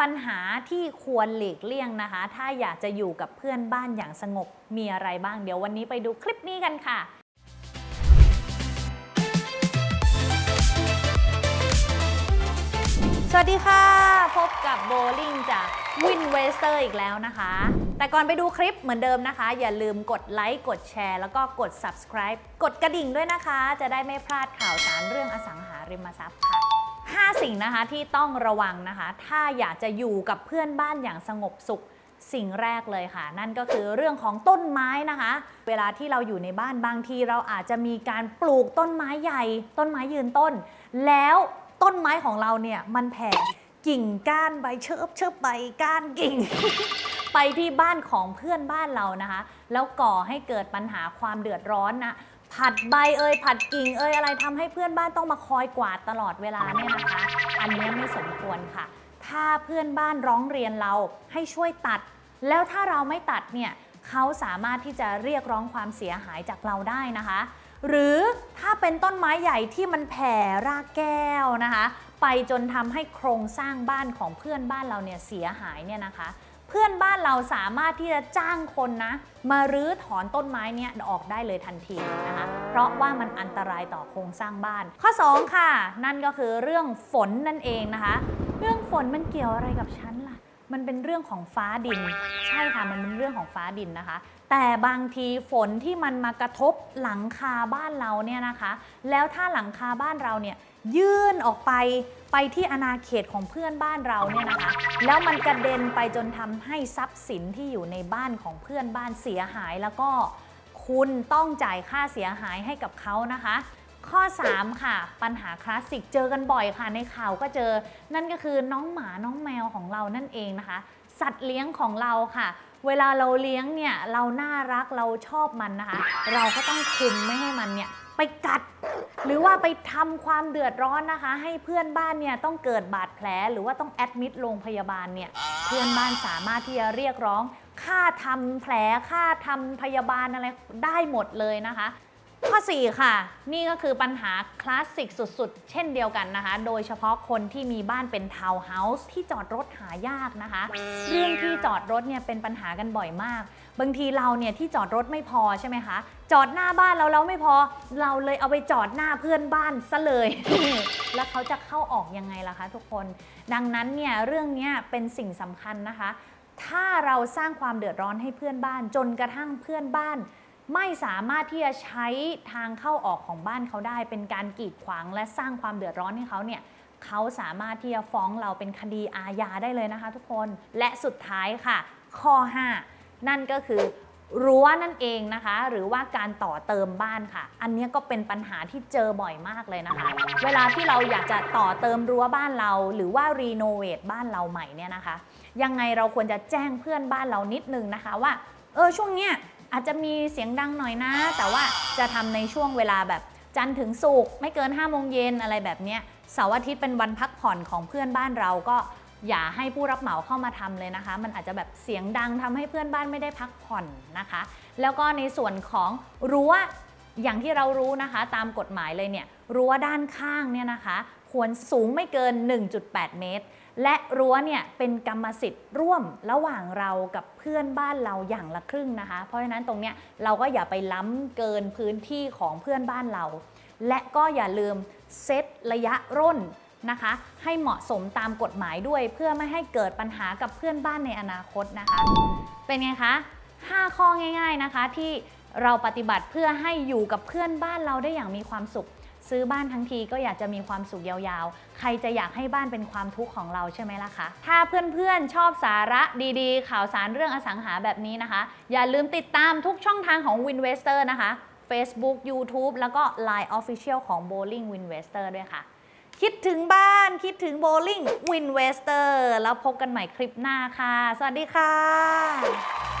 ปัญหาที่ควรหลีกเลี่ยงนะคะ ถ้าอยากจะอยู่กับเพื่อนบ้านอย่างสงบมีอะไรบ้าง เดี๋ยววันนี้ไปดูคลิปนี้กันค่ะสวัสดีค่ะ พบกับโบลิ่งจากวินเวสเตอร์อีกแล้วนะคะ แต่ก่อนไปดูคลิปเหมือนเดิมนะคะ อย่าลืมกดไลค์กดแชร์แล้วก็กด subscribe กดกระดิ่งด้วยนะคะ จะได้ไม่พลาดข่าวสารเรื่องอสังหาริมทรัพย์ค่ะ 5 สิ่งนะคะที่ต้องระวังนะคะ ถ้าอยากจะอยู่กับเพื่อนบ้านอย่างสงบสุขสิ่งแรกเลยค่ะ นั่นก็คือเรื่องของต้นไม้นะคะ เวลาที่เราอยู่ในบ้านบางทีเราอาจจะมีการปลูกต้นไม้ใหญ่ ต้นไม้ยืนต้น แล้วต้นไม้ของเราเนี่ยมันแผ่กิ่งก้านใบเชิบเชิบใบก้านกิ่ง ไปที่บ้านของเพื่อนบ้านเรานะคะ แล้วก่อให้เกิดปัญหาความเดือดร้อนนะผัดใบเอ่ยผัดกิ่งเอ่ยอะไรทำให้เพื่อนบ้านต้องมาคอยกวาดตลอดเวลาเนี่ยนะคะ อันนี้ไม่สมควรค่ะ ถ้าเพื่อนบ้านร้องเรียนเราให้ช่วยตัด แล้วถ้าเราไม่ตัดเนี่ยเขาสามารถที่จะเรียกร้องความเสียหายจากเราได้นะคะ หรือถ้าเป็นต้นไม้ใหญ่ที่มันแผ่รากแก้วนะคะ ไปจนทำให้โครงสร้างบ้านของเพื่อนบ้านเราเนี่ยเสียหายเนี่ยนะคะ เพื่อนบ้านเราสามารถที่จะจ้างคนนะ มารื้อถอนต้นไม้เนี่ยออกได้เลยทันทีนะคะ เพราะว่ามันอันตรายต่อโครงสร้างบ้าน ข้อ 2 ค่ะ นั่นก็คือเรื่องฝนนั่นเองนะคะ เรื่องฝนมันเกี่ยวอะไรกับฉันล่ะ มันเป็นเรื่องของฟ้าดิน ใช่ค่ะมันเป็นเรื่องของฟ้าดินนะคะ แต่บางทีฝนที่มันมากระทบหลังคาบ้านเราเนี่ยนะคะ แล้วถ้าหลังคาบ้านเราเนี่ยยื่นออกไปไปที่อาณาเขตของเพื่อนบ้านเราเนี่ยนะคะ แล้วมันกระเด็นไปจนทำให้ทรัพย์สินที่อยู่ในบ้านของเพื่อนบ้านเสียหายแล้วก็คุณต้องจ่ายค่าเสียหายให้กับเขานะคะ ข้อ 3 ค่ะ ปัญหาคลาสสิกเจอกันบ่อยค่ะ ในข่าวก็เจอ นั่นก็คือน้องหมาน้องแมวของเรานั่นเองนะคะ สัตว์เลี้ยงของเราค่ะ เวลาเราเลี้ยงเนี่ยเราน่ารักเราชอบมันนะคะ เราก็ต้องคุมไม่ให้มันเนี่ยไปกัด หรือว่าไปทำความเดือดร้อนนะคะ ให้เพื่อนบ้านเนี่ยต้องเกิดบาดแผลหรือว่าต้องแอดมิดโรงพยาบาลเนี่ยเพื่อนบ้านสามารถที่จะเรียกร้อง ค่าทำแผลค่าทำพยาบาลอะไรได้หมดเลยนะคะ ข้อ 4 ค่ะ นี่ก็คือปัญหาคลาสสิกสุดๆ เช่นเดียวกันนะคะ โดยเฉพาะคนที่มีบ้านเป็นทาวน์เฮาส์ที่จอดรถหายากนะคะ เรื่องที่จอดรถเนี่ยเป็นปัญหากันบ่อยมาก บางทีเราเนี่ยที่จอดรถไม่พอใช่ไหมคะ จอดหน้าบ้านเราแล้วไม่พอ เราเลยเอาไปจอดหน้าเพื่อนบ้านซะเลย แล้วเขาจะเข้าออกยังไงล่ะคะ ทุกคน ดังนั้นเนี่ยเรื่องนี้เป็นสิ่งสำคัญนะคะ ถ้าเราสร้างความเดือดร้อนให้เพื่อนบ้านจนกระทั่งเพื่อนบ้าน ไม่สามารถที่จะใช้ทางเข้าออกของบ้านเขาได้ เป็นการกีดขวางและสร้างความเดือดร้อนให้เขาเนี่ยเขาสามารถที่จะฟ้องเราเป็นคดีอาญาได้เลยนะคะ ทุกคนและสุดท้ายค่ะ ข้อ 5 นั่นก็คือรั้วนั่นเองนะคะ หรือว่าการต่อเติมบ้านค่ะ อันเนี้ยก็เป็นปัญหาที่เจอบ่อยมากเลยนะคะ เวลาที่เราอยากจะต่อเติมรั้วบ้านเรา หรือว่ารีโนเวทบ้านเราใหม่เนี่ยนะคะ ยังไงเราควรจะแจ้งเพื่อนบ้านเรานิดนึงนะคะว่าเออช่วงเนี้ย อาจจะมีเสียงดังหน่อยนะ แต่ว่าจะทำในช่วงเวลาแบบจันทร์ถึงศุกร์ไม่เกิน5้าโมงเย็นอะไรแบบนี้เสาร์อาทิตย์เป็นวันพักผ่อนของเพื่อนบ้านเราก็อย่าให้ผู้รับเหมาเข้ามาทำเลยนะคะ มันอาจจะแบบเสียงดังทำให้เพื่อนบ้านไม่ได้พักผ่อนนะคะ แล้วก็ในส่วนของรั้วอย่างที่เรารู้นะคะ ตามกฎหมายเลยเนี่ยรั้วด้านข้างเนี่ยนะคะ ควรสูงไม่เกิน 1.8 เมตร และรั้วเนี่ยเป็นกรรมสิทธิ์ร่วมระหว่างเรากับเพื่อนบ้านเราอย่างละครึ่งนะคะ เพราะฉะนั้นตรงเนี้ยเราก็อย่าไปล้ำเกินพื้นที่ของเพื่อนบ้านเรา และก็อย่าลืมเซตระยะร่นนะคะ ให้เหมาะสมตามกฎหมายด้วย เพื่อไม่ให้เกิดปัญหากับเพื่อนบ้านในอนาคตนะคะ เป็นไงคะ 5 ข้อง่าย ๆนะคะที่เราปฏิบัติเพื่อให้อยู่กับเพื่อนบ้านเราได้อย่างมีความสุข ซื้อบ้านทั้งทีก็อยากจะมีความสุขยาวๆ ใครจะอยากให้บ้านเป็นความทุกข์ของเราใช่ไหมล่ะคะ ถ้าเพื่อนๆชอบสาระดีๆ ข่าวสารเรื่องอสังหาแบบนี้นะคะ อย่าลืมติดตามทุกช่องทางของ Winvestor นะคะ Facebook YouTube แล้วก็ Line Official ของ Bowling Winvestor ด้วยค่ะ คิดถึงบ้านคิดถึงโบลิ่งวินเวสเตอร์แล้วพบกันใหม่คลิปหน้าค่ะ สวัสดีค่ะ